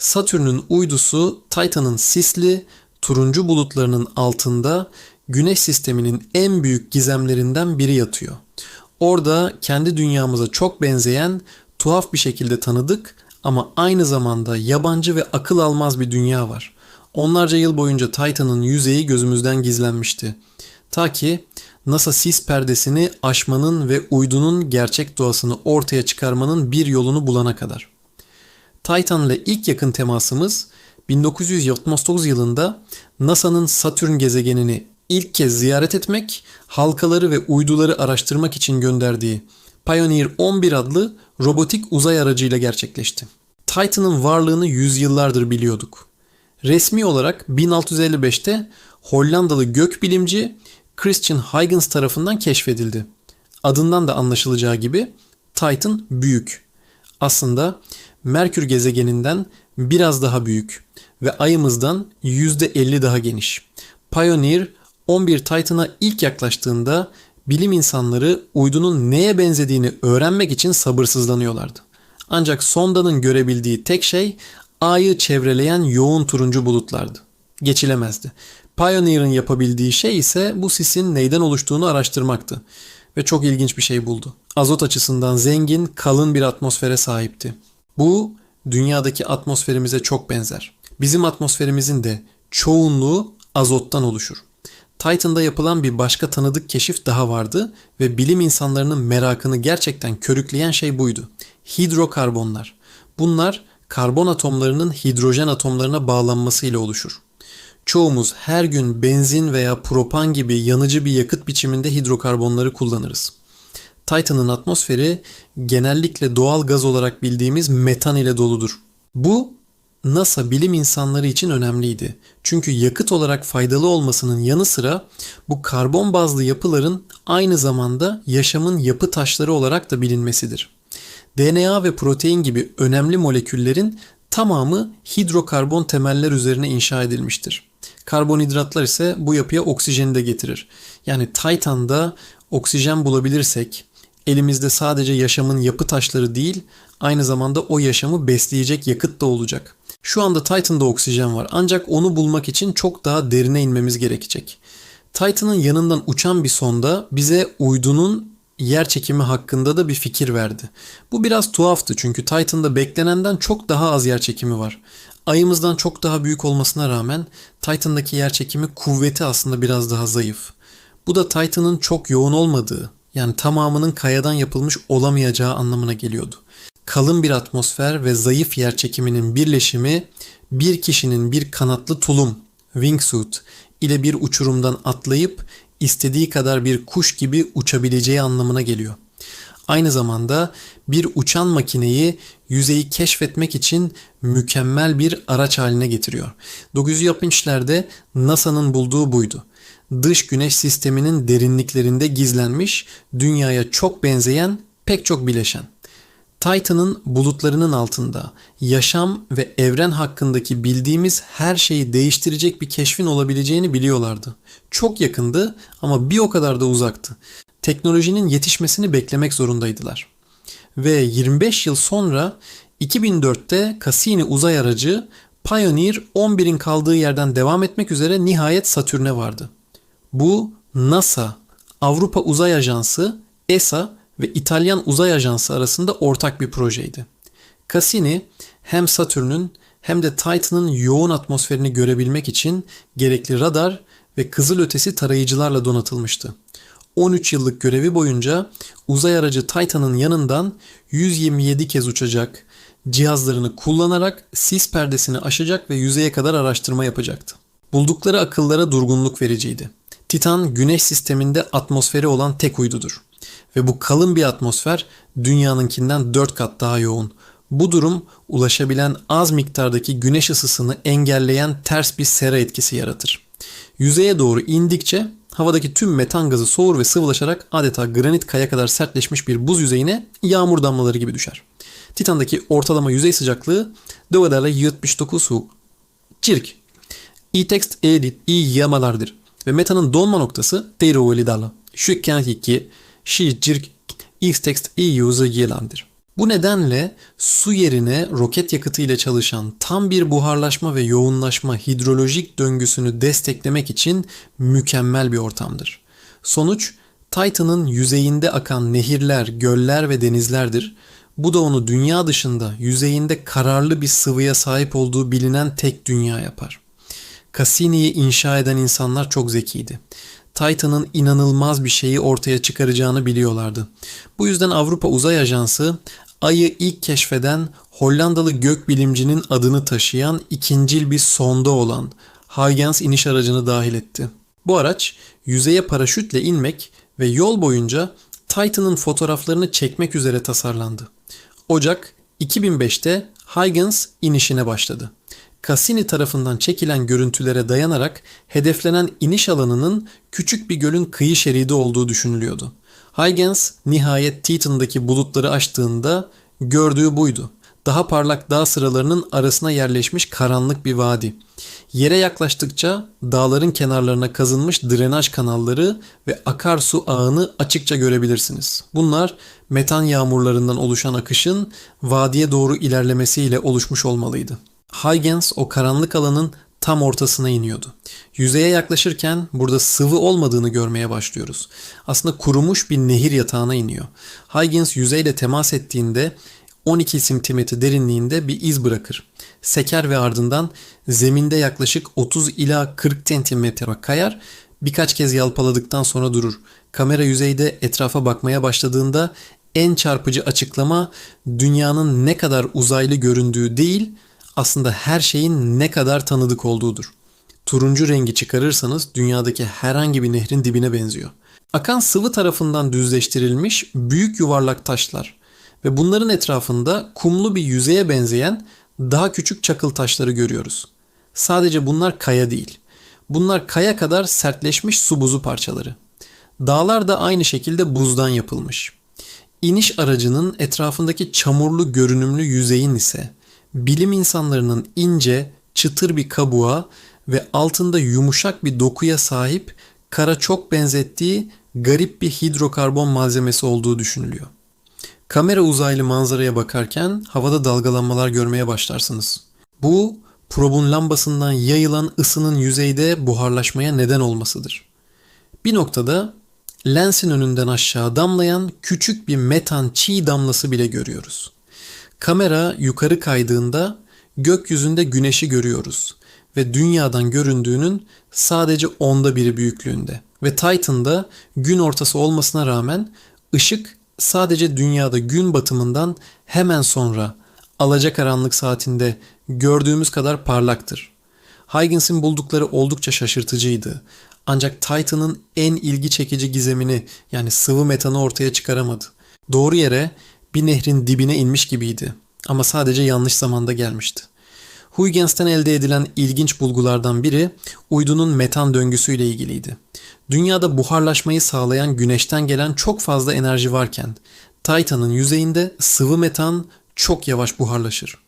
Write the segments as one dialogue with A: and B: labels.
A: Satürn'ün uydusu Titan'ın sisli, turuncu bulutlarının altında Güneş sisteminin en büyük gizemlerinden biri yatıyor. Orada kendi dünyamıza çok benzeyen, tuhaf bir şekilde tanıdık ama aynı zamanda yabancı ve akıl almaz bir dünya var. Onlarca yıl boyunca Titan'ın yüzeyi gözümüzden gizlenmişti. Ta ki NASA sis perdesini aşmanın ve uydunun gerçek doğasını ortaya çıkarmanın bir yolunu bulana kadar. Titan ile ilk yakın temasımız 1979 yılında NASA'nın Satürn gezegenini ilk kez ziyaret etmek, halkaları ve uyduları araştırmak için gönderdiği Pioneer 11 adlı robotik uzay aracıyla gerçekleşti. Titan'ın varlığını yüzyıllardır biliyorduk. Resmi olarak 1655'te Hollandalı gökbilimci Christian Huygens tarafından keşfedildi. Adından da anlaşılacağı gibi Titan büyük. Aslında Merkür gezegeninden biraz daha büyük ve ayımızdan %50 daha geniş. Pioneer 11 Titan'a ilk yaklaştığında bilim insanları uydunun neye benzediğini öğrenmek için sabırsızlanıyorlardı. Ancak sondanın görebildiği tek şey Ay'ı çevreleyen yoğun turuncu bulutlardı. Geçilemezdi. Pioneer'ın yapabildiği şey ise bu sisin neyden oluştuğunu araştırmaktı. Ve çok ilginç bir şey buldu. Azot açısından zengin, kalın bir atmosfere sahipti. Bu dünyadaki atmosferimize çok benzer. Bizim atmosferimizin de çoğunluğu azottan oluşur. Titan'da yapılan bir başka tanıdık keşif daha vardı ve bilim insanlarının merakını gerçekten körükleyen şey buydu. Hidrokarbonlar. Bunlar karbon atomlarının hidrojen atomlarına bağlanmasıyla oluşur. Çoğumuz her gün benzin veya propan gibi yanıcı bir yakıt biçiminde hidrokarbonları kullanırız. Titan'ın atmosferi genellikle doğal gaz olarak bildiğimiz metan ile doludur. Bu NASA bilim insanları için önemliydi. Çünkü yakıt olarak faydalı olmasının yanı sıra bu karbon bazlı yapıların aynı zamanda yaşamın yapı taşları olarak da bilinmesidir. DNA ve protein gibi önemli moleküllerin tamamı hidrokarbon temeller üzerine inşa edilmiştir. Karbonhidratlar ise bu yapıya oksijeni de getirir. Yani Titan'da oksijen bulabilirsek elimizde sadece yaşamın yapı taşları değil, aynı zamanda o yaşamı besleyecek yakıt da olacak. Şu anda Titan'da oksijen var ancak onu bulmak için çok daha derine inmemiz gerekecek. Titan'ın yanından uçan bir sonda bize uydunun yer çekimi hakkında da bir fikir verdi. Bu biraz tuhaftı çünkü Titan'da beklenenden çok daha az yer çekimi var. Ayımızdan çok daha büyük olmasına rağmen Titan'daki yer çekimi kuvveti aslında biraz daha zayıf. Bu da Titan'ın çok yoğun olmadığı, yani tamamının kayadan yapılmış olamayacağı anlamına geliyordu. Kalın bir atmosfer ve zayıf yer çekiminin birleşimi bir kişinin bir kanatlı tulum, wingsuit ile bir uçurumdan atlayıp istediği kadar bir kuş gibi uçabileceği anlamına geliyor. Aynı zamanda bir uçan makineyi yüzeyi keşfetmek için mükemmel bir araç haline getiriyor. 960'lerde NASA'nın bulduğu buydu. Dış güneş sisteminin derinliklerinde gizlenmiş, dünyaya çok benzeyen pek çok bileşen. Titan'ın bulutlarının altında yaşam ve evren hakkındaki bildiğimiz her şeyi değiştirecek bir keşfin olabileceğini biliyorlardı. Çok yakındı ama bir o kadar da uzaktı. Teknolojinin yetişmesini beklemek zorundaydılar. Ve 25 yıl sonra 2004'te Cassini uzay aracı Pioneer 11'in kaldığı yerden devam etmek üzere nihayet Satürn'e vardı. Bu NASA, Avrupa Uzay Ajansı, ESA ve İtalyan Uzay Ajansı arasında ortak bir projeydi. Cassini hem Satürn'ün hem de Titan'ın yoğun atmosferini görebilmek için gerekli radar ve kızılötesi tarayıcılarla donatılmıştı. 13 yıllık görevi boyunca uzay aracı Titan'ın yanından 127 kez uçacak, cihazlarını kullanarak sis perdesini aşacak ve yüzeye kadar araştırma yapacaktı. Buldukları akıllara durgunluk vericiydi. Titan güneş sisteminde atmosferi olan tek uydudur. Ve bu kalın bir atmosfer dünyanınkinden 4 kat daha yoğun. Bu durum ulaşabilen az miktardaki güneş ısısını engelleyen ters bir sera etkisi yaratır. Yüzeye doğru indikçe havadaki tüm metan gazı soğur ve sıvılaşarak adeta granit kaya kadar sertleşmiş bir buz yüzeyine yağmur damlaları gibi düşer. Titan'daki ortalama yüzey sıcaklığı 79 su cirk. E-text edit i yamalardır ve metanın donma noktası Teiro Şu 52 şi cirk X-text yüzü yelandır. Bu nedenle su yerine roket yakıtı ile çalışan tam bir buharlaşma ve yoğunlaşma hidrolojik döngüsünü desteklemek için mükemmel bir ortamdır. Sonuç Titan'ın yüzeyinde akan nehirler, göller ve denizlerdir. Bu da onu dünya dışında yüzeyinde kararlı bir sıvıya sahip olduğu bilinen tek dünya yapar. Cassini'yi inşa eden insanlar çok zekiydi. Titan'ın inanılmaz bir şeyi ortaya çıkaracağını biliyorlardı. Bu yüzden Avrupa Uzay Ajansı Ay'ı ilk keşfeden Hollandalı gökbilimcinin adını taşıyan ikincil bir sonda olan Huygens iniş aracını dahil etti. Bu araç yüzeye paraşütle inmek ve yol boyunca Titan'ın fotoğraflarını çekmek üzere tasarlandı. Ocak 2005'te Huygens inişine başladı. Cassini tarafından çekilen görüntülere dayanarak hedeflenen iniş alanının küçük bir gölün kıyı şeridi olduğu düşünülüyordu. Huygens nihayet Titan'daki bulutları aştığında gördüğü buydu. Daha parlak dağ sıralarının arasına yerleşmiş karanlık bir vadi. Yere yaklaştıkça dağların kenarlarına kazınmış drenaj kanalları ve akarsu ağını açıkça görebilirsiniz. Bunlar metan yağmurlarından oluşan akışın vadiye doğru ilerlemesiyle oluşmuş olmalıydı. Huygens o karanlık alanın tam ortasına iniyordu. Yüzeye yaklaşırken burada sıvı olmadığını görmeye başlıyoruz. Aslında kurumuş bir nehir yatağına iniyor. Huygens yüzeyle temas ettiğinde 12 santimetre derinliğinde bir iz bırakır. Seker ve ardından zeminde yaklaşık 30 ila 40 santimetre kayar. Birkaç kez yalpaladıktan sonra durur. Kamera yüzeyde etrafa bakmaya başladığında en çarpıcı açıklama dünyanın ne kadar uzaylı göründüğü değil, aslında her şeyin ne kadar tanıdık olduğudur. Turuncu rengi çıkarırsanız dünyadaki herhangi bir nehrin dibine benziyor. Akan sıvı tarafından düzleştirilmiş büyük yuvarlak taşlar ve bunların etrafında kumlu bir yüzeye benzeyen daha küçük çakıl taşları görüyoruz. Sadece bunlar kaya değil. Bunlar kaya kadar sertleşmiş su buzu parçaları. Dağlar da aynı şekilde buzdan yapılmış. İniş aracının etrafındaki çamurlu görünümlü yüzeyin ise bilim insanlarının ince, çıtır bir kabuğa ve altında yumuşak bir dokuya sahip kara çok benzettiği garip bir hidrokarbon malzemesi olduğu düşünülüyor. Kamera uzaylı manzaraya bakarken havada dalgalanmalar görmeye başlarsınız. Bu probun lambasından yayılan ısının yüzeyde buharlaşmaya neden olmasıdır. Bir noktada lensin önünden aşağı damlayan küçük bir metan çiğ damlası bile görüyoruz. Kamera yukarı kaydığında gökyüzünde güneşi görüyoruz ve dünyadan göründüğünün sadece onda biri büyüklüğünde. Ve Titan'da gün ortası olmasına rağmen ışık sadece dünyada gün batımından hemen sonra alacakaranlık saatinde gördüğümüz kadar parlaktır. Huygens'in buldukları oldukça şaşırtıcıydı. Ancak Titan'ın en ilgi çekici gizemini yani sıvı metanı ortaya çıkaramadı. Doğru yere bir nehrin dibine inmiş gibiydi ama sadece yanlış zamanda gelmişti. Huygens'ten elde edilen ilginç bulgulardan biri uydunun metan döngüsüyle ilgiliydi. Dünyada buharlaşmayı sağlayan güneşten gelen çok fazla enerji varken Titan'ın yüzeyinde sıvı metan çok yavaş buharlaşır.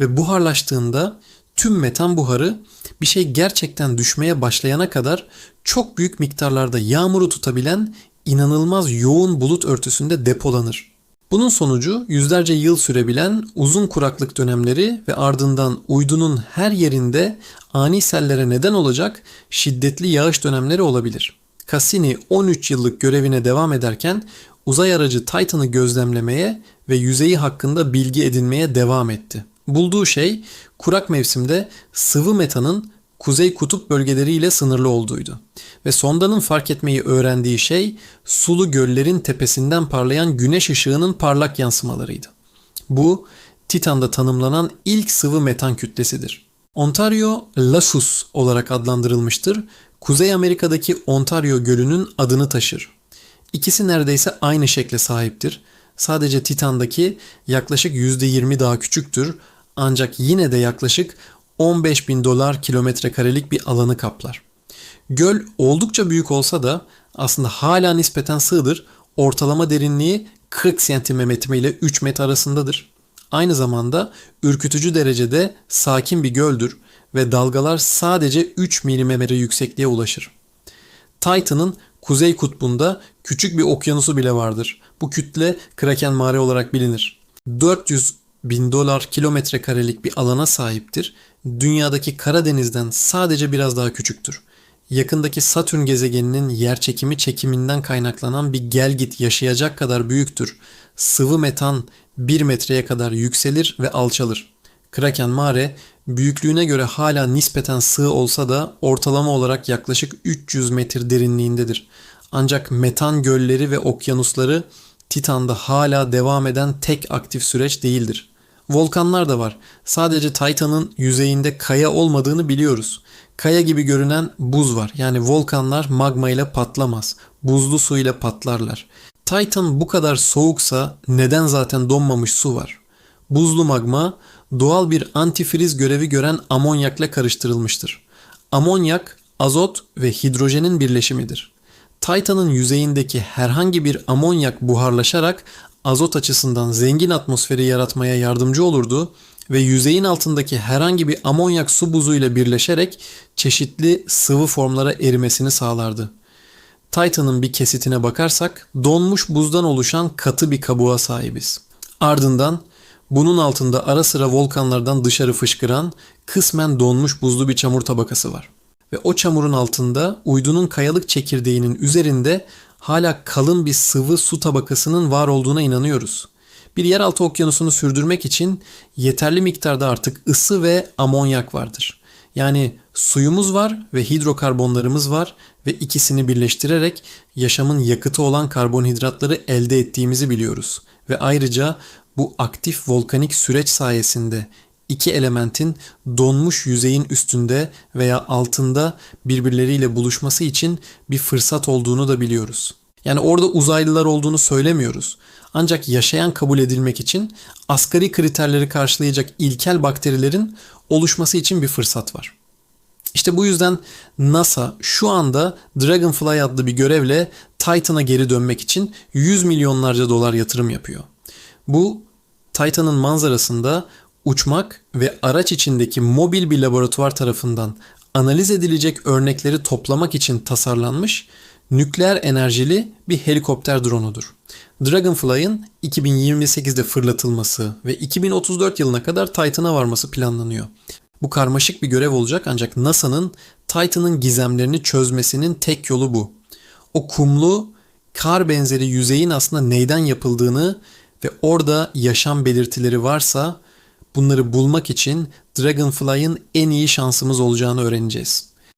A: Ve buharlaştığında tüm metan buharı bir şey gerçekten düşmeye başlayana kadar çok büyük miktarlarda yağmuru tutabilen inanılmaz yoğun bulut örtüsünde depolanır. Bunun sonucu yüzlerce yıl sürebilen uzun kuraklık dönemleri ve ardından uydunun her yerinde ani sellere neden olacak şiddetli yağış dönemleri olabilir. Cassini 13 yıllık görevine devam ederken uzay aracı Titan'ı gözlemlemeye ve yüzeyi hakkında bilgi edinmeye devam etti. Bulduğu şey kurak mevsimde sıvı metanın kuzey kutup bölgeleriyle sınırlı olduğuydu. Ve sondanın fark etmeyi öğrendiği şey sulu göllerin tepesinden parlayan güneş ışığının parlak yansımalarıydı. Bu Titan'da tanımlanan ilk sıvı metan kütlesidir. Ontario Lassus olarak adlandırılmıştır. Kuzey Amerika'daki Ontario Gölü'nün adını taşır. İkisi neredeyse aynı şekle sahiptir. Sadece Titan'daki yaklaşık %20 daha küçüktür ancak yine de yaklaşık 15 bin dolar kilometre karelik bir alanı kaplar. Göl oldukça büyük olsa da aslında hala nispeten sığdır. Ortalama derinliği 40 santimetre ile 3 metre arasındadır. Aynı zamanda ürkütücü derecede sakin bir göldür ve dalgalar sadece 3 milimetre yüksekliğe ulaşır. Titan'ın kuzey kutbunda küçük bir okyanusu bile vardır. Bu kütle Kraken Mare olarak bilinir. 400 bin dolar kilometre karelik bir alana sahiptir. Dünyadaki Karadeniz'den sadece biraz daha küçüktür. Yakındaki Satürn gezegeninin yerçekimi çekiminden kaynaklanan bir gelgit yaşayacak kadar büyüktür. Sıvı metan 1 metreye kadar yükselir ve alçalır. Kraken Mare büyüklüğüne göre hala nispeten sığ olsa da ortalama olarak yaklaşık 300 metre derinliğindedir. Ancak metan gölleri ve okyanusları Titan'da hala devam eden tek aktif süreç değildir. Volkanlar da var. Sadece Titan'ın yüzeyinde kaya olmadığını biliyoruz. Kaya gibi görünen buz var. Yani volkanlar magma ile patlamaz. Buzlu su ile patlarlar. Titan bu kadar soğuksa neden zaten donmamış su var? Buzlu magma doğal bir antifriz görevi gören amonyakla karıştırılmıştır. Amonyak, azot ve hidrojenin birleşimidir. Titan'ın yüzeyindeki herhangi bir amonyak buharlaşarak azot açısından zengin atmosferi yaratmaya yardımcı olurdu ve yüzeyin altındaki herhangi bir amonyak su buzuyla birleşerek çeşitli sıvı formlara erimesini sağlardı. Titan'ın bir kesitine bakarsak donmuş buzdan oluşan katı bir kabuğa sahibiz. Ardından bunun altında ara sıra volkanlardan dışarı fışkıran kısmen donmuş buzlu bir çamur tabakası var. Ve o çamurun altında uydunun kayalık çekirdeğinin üzerinde hala kalın bir sıvı su tabakasının var olduğuna inanıyoruz. Bir yeraltı okyanusunu sürdürmek için yeterli miktarda artık ısı ve amonyak vardır. Yani suyumuz var ve hidrokarbonlarımız var ve ikisini birleştirerek yaşamın yakıtı olan karbonhidratları elde ettiğimizi biliyoruz. Ve ayrıca bu aktif volkanik süreç sayesinde iki elementin donmuş yüzeyin üstünde veya altında birbirleriyle buluşması için bir fırsat olduğunu da biliyoruz. Yani orada uzaylılar olduğunu söylemiyoruz. Ancak yaşayan kabul edilmek için asgari kriterleri karşılayacak ilkel bakterilerin oluşması için bir fırsat var. İşte bu yüzden NASA şu anda Dragonfly adlı bir görevle Titan'a geri dönmek için 100 milyonlarca dolar yatırım yapıyor. Bu Titan'ın manzarasında uçmak ve araç içindeki mobil bir laboratuvar tarafından analiz edilecek örnekleri toplamak için tasarlanmış nükleer enerjili bir helikopter dronudur. Dragonfly'ın 2028'de fırlatılması ve 2034 yılına kadar Titan'a varması planlanıyor. Bu karmaşık bir görev olacak ancak NASA'nın Titan'ın gizemlerini çözmesinin tek yolu bu. O kumlu, kar benzeri yüzeyin aslında neyden yapıldığını ve orada yaşam belirtileri varsa bunları bulmak için Dragonfly'ın en iyi şansımız olacağını öğreneceğiz.